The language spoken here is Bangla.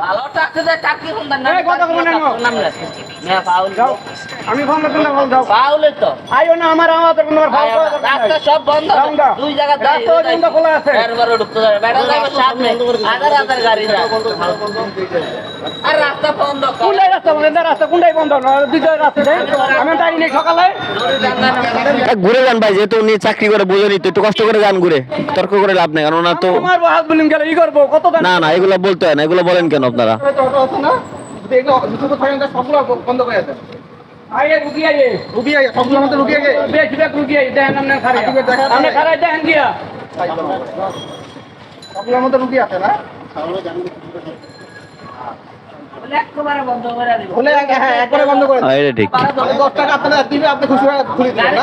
ভালো টাকা টাকি চাকরি। নাম ফাউল আমি ফোন করতে না যাও ফাউলে তো আইও না আমার আমাদের কোনো করার রাস্তা সব বন্ধ দুই জায়গা রাস্তা ওই বন্ধ খোলা আছে। এরবারে ঢুকতে যাবে বেটা যাবে সামনে হাজার হাজার গাড়ি যায় আর রাস্তা বন্ধ কর। কোনটাই রাস্তা বন্ধ এটা রাস্তা কোনটাই বন্ধ না দুইটা রাস্তা দেয় আমি তাই নেই সকালে এ, ঘুরে যান ভাই যেহেতু উনি চাকরি করে বুঝে নিতে একটু কষ্ট করে যান ঘুরে তর্ক করে লাভ নেই কারণ ওনার তো তোমার হাত বলিং গেলে ই করব কত না না এগুলো বলতে হয় না এগুলো বলেন কেন আপনারা আইয়ে রুকি আইয়ে। রুকি আইয়ে সবগুলো মধ্যে রুকি আইয়ে। বেশ বেশ রুকি আইয়ে দেখেন আপনি খারে আপনি খারে দেখেন গিয়া। সবগুলোর মধ্যে রুকি আছে না? একেবারে বন্ধ করে হ্যাঁ ঠিক। দশ টাকা দিবে আপনি খুশি হয়ে খুলে দিবেন